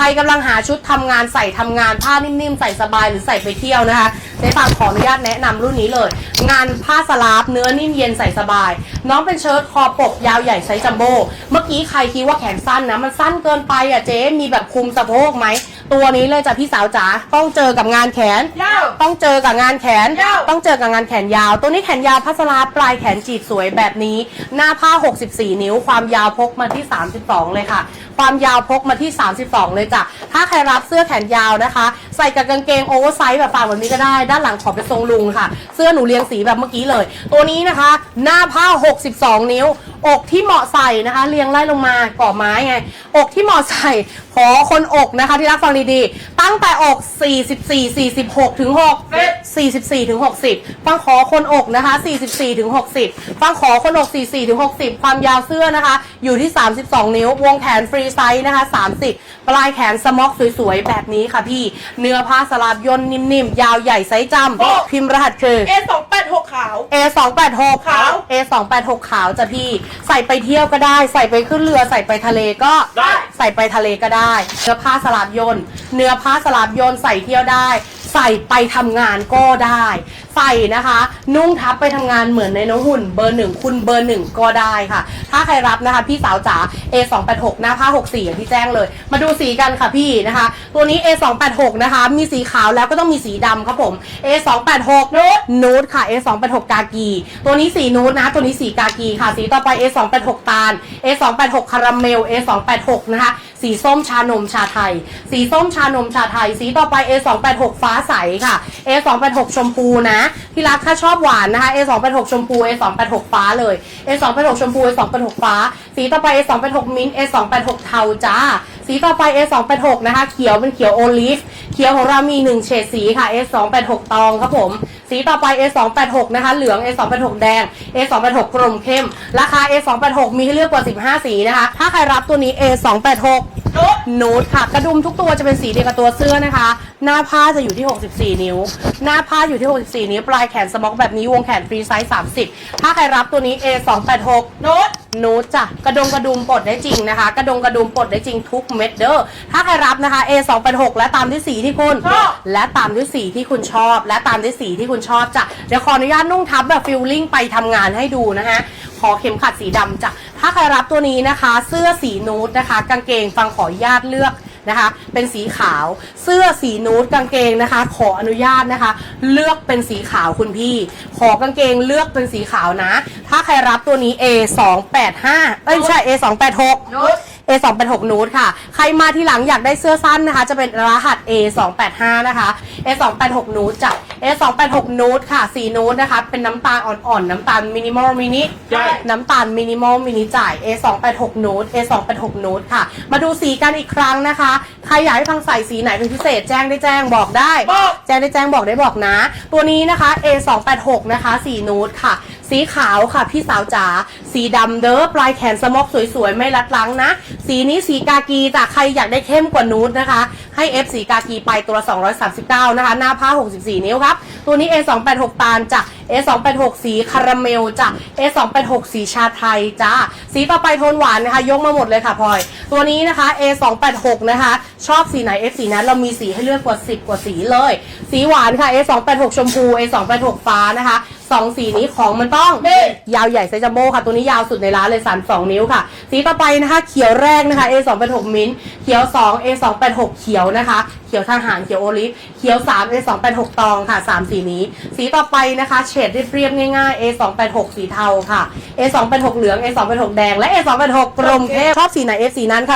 ใครกำลังหาชุดทำงานใส่ทำงานผ้านิ่มๆใส่สบายหรือใส่ไปเที่ยวนะคะเจ๊ปางขออนุญาตแนะนำรุ่นนี้เลย งานผ้าสลาฟเนื้อนิ่มเย็นใส่สบาย น้องเป็นเชิ้ตคอปกยาวใหญ่ไซส์จัมโบ้เมื่อกี้ใครคิดว่าแขนสั้นนะมันสั้นเกินไปอะเจ๊มีแบบคุมสะโพกไหมตัวนี้เลยจ้ะพี่สาวจ๋าต้องเจอกับงานแขนยาวต้องเจอกับงานแขนยาวต้องเจอกับงานแขนยาว ตัวนี้แขนยาวพัสลาปลายแขนจีบสวยแบบนี้ หน้าผ้า 64 นิ้ว ความยาวพกมาที่ 32 เลยค่ะ ความยาวพกมาที่ 32 เลยจ้ะถ้าใครรับเสื้อแขนยาวนะคะ ใส่กับกางเกงโอเวอร์ไซส์แบบฝากแบบนี้ก็ได้ ด้านหลังขอเป็นทรงลุงค่ะ เสื้อหนูเรียงสีแบบเมื่อกี้เลย ตัวนี้นะคะ หน้าผ้า 62 นิ้วอกที่เหมาะใส่นะคะ เรียงไล่ลงมาก่อไม้ไง อกที่เหมาะใส่ขอคนอกนะคะที่รักฟังดีๆ ตั้งแต่อก 44 46ถึง6 44ถึง60 ฟังขอคนอกนะคะ 44ถึง60 ฟังขอคนอก 44ถึง60 ความยาวเสื้อนะคะ อยู่ที่ 32 นิ้ว วงแขนฟรีไซส์นะคะ 30 ปลายแขนสม็อกสวยๆ แบบนี้ค่ะพี่ เนื้อผ้าสลับยนนิ่มๆ ยาวใหญ่ไซส์จำพิมพ์รหัสคือ S2 าว A 2 8 6 ขาว A 2 8 6ขาวจ้ะพี่ ใส่ไปเที่ยวก็ได้ ใส่ไปขึ้นเรือ ใส่ไปทะเลก็ได้ ใส่ไปทะเลก็ได้เนื้อผ้าสลับยนต์เนื้อผ้าสลับโยนใส่เที่ยวได้ ใส่ไปทำงานก็ได้ ใส่นะคะ นุ่งทับไปทำงานเหมือนในน้องหุ่นเบอร์หนึ่งคุณเบอร์หนึ่งก็ได้ค่ะ ถ้าใครรับนะคะ พี่สาวจ๋า A 2 8 6 หน้าผ้า64อย่างที่แจ้งเลย มาดูสีกันค่ะพี่นะคะ ตัวนี้ A 2 8 6 นะคะ มีสีขาวแล้วก็ต้องมีสีดำครับผม A 2 8 6 นูดนูดค่ะ A 2 8 6 กากี ตัวนี้สีนูดนะ ตัวนี้สีกากีค่ะ สีต่อไป A 2 8 6 ตาล A 2 8 6 คาราเมล A 2 8 6 นะคะ สีส้มชานมชาไทย สีส้มชานมชาไทย สีต่อไป A 2 8 6 ฟ้าใสค่ะ A 2 8 6 ชมพูนะที่รักถ้าชอบหวานนะคะ A 2 8 6 ชมพู A 2 8 6 ฟ้าเลย A 2 8 6 ชมพู A 2 8 6 ฟ้า สีต่อไป A 2 8 6 มิ้นท์ A 2 8 6 เทาจ้า สีต่อไป A 2 8 6 นะคะ เขียวเป็นเขียวโอลิฟเขียวของเรามี 1 เฉดสีค่ะ A 2 8 6 ตองครับผม สีต่อไป A 2 8 6 นะคะ เหลือง A 2 8 6 แดง A 2 8 6กรมเข้ม ราคา A 2 8 6 มีให้เลือกกว่า 15 สีนะคะ ถ้าใครรับตัวนี้ A 2 8 6 นุดนูดค่ะ กระดุมทุกตัวจะเป็นสีเดียวกับตัวเสื้อนะคะ หน้าผ้าจะอยู่ที่ 64 นิ้ว หน้าผ้าอยู่ที่ 64 นิ้ว ปลายแขนสม็อกแบบนี้วงแขนฟรีไซส์ 30 ถ้าใครรับตัวนี้ A 2 8 6นุดนูดจ้ะกระดงกระดุมปลดได้จริงนะคะ กระดงกระดุมปลดได้จริงทุกเม็ดเด้อถ้าใครรับนะคะ A 2 8 6 และตามด้วยสีที่คุณชอบและตามด้วยสีที่คุณชอบ และตามด้วยสีที่คุณชอบจ้ะเดี๋ยวขออนุญาตนุ่งทับแบบฟิลลิ่งไปทำงานให้ดูนะคะขอเข็มขัดสีดำจ้ะถ้าใครรับตัวนี้นะคะ เสื้อสีนูดนะคะ กางเกงฟังขออนุญาตเลือกนะคะ เป็นสีขาว เสื้อสีนูดกางเกงนะคะ ขออนุญาตนะคะ เลือกเป็นสีขาวคุณพี่ ขอกางเกงเลือกเป็นสีขาวนะ ถ้าใครรับตัวนี้ A 2 8 5เอ้ยไม่ใช่ A 2 8 6 นุด A 2 8 6 นูดค่ะ ใครมาที่หลังอยากได้เสื้อสั้นนะคะ จะเป็นรหัส A 2 8 5 นะคะ A 2 8 6 นูดจ้ะ A 2 8 6 นูดค่ะ สีนูดนะคะ เป็นน้ำตาลอ่อนๆ น้ำตาลมินิมอลมินิใช่ น้ำตาลมินิมอลมินิจ่าย A 2 8 6 นูด A 2 8 6 นูดค่ะ มาดูสีกันอีกครั้งนะคะ ใครอยากให้ฟังใส่สีไหนเป็นพิเศษแจ้งได้แจ้งบอกได้ บอก แจ้งได้แจ้งบอกได้บอกนะ ตัวนี้นะคะ A 2 8 6 นะคะ สีนูดค่ะ สีขาวค่ะพี่สาวจ๋าสีดำเด้อปลายแขนสมอกสวยๆ ไม่รัดลังนะ สีนี้สีกากีจ้ะใครอยากได้เข้มกว่านูดนะคะ ให้ F สีกากีไปตัวละ239 นะคะ หน้าผ้า 64 นิ้วครับ ตัวนี้ A 2 8 6ตาลจ้ะ A 2 8 6สีคาราเมลจ้ะ A 2 8 6สีชาไทยจ้าสีต่อไปโทนหวานนะคะ ยกมาหมดเลยค่ะพลอย ตัวนี้นะคะ A 2 8 6นะคะ ชอบสีไหน F สีนั้นเรามีสีให้เลือกกว่า 10 กว่าสีเลย สีหวานค่ะ A 2 8 6ชมพู A 2 8 6ฟ้านะคะสองสีนี้ของมันต้องนี่ยาวใหญ่ไซส์จัมโบ้ค่ะ ตัวนี้ยาวสุดในร้านเลย32นิ้วค่ะ สีต่อไปนะคะ เขียวแรกนะคะ A 2 8 6มิ้นท์เขียว 2 A 2 8 6เขียวนะคะ เขียวทหารเขียวโอลิฟเขียว3 A 2 8 6ตองค่ะ 3 สีนี้ สีต่อไปนะคะเฉดเรียบๆง่ายๆ A 2 8 6สีเทาค่ะ A 2 8 6เหลือง A 2 8 6แดงและ A 2 8 6กรมเข้มชอบสีไหน F สีนั้นค่ะ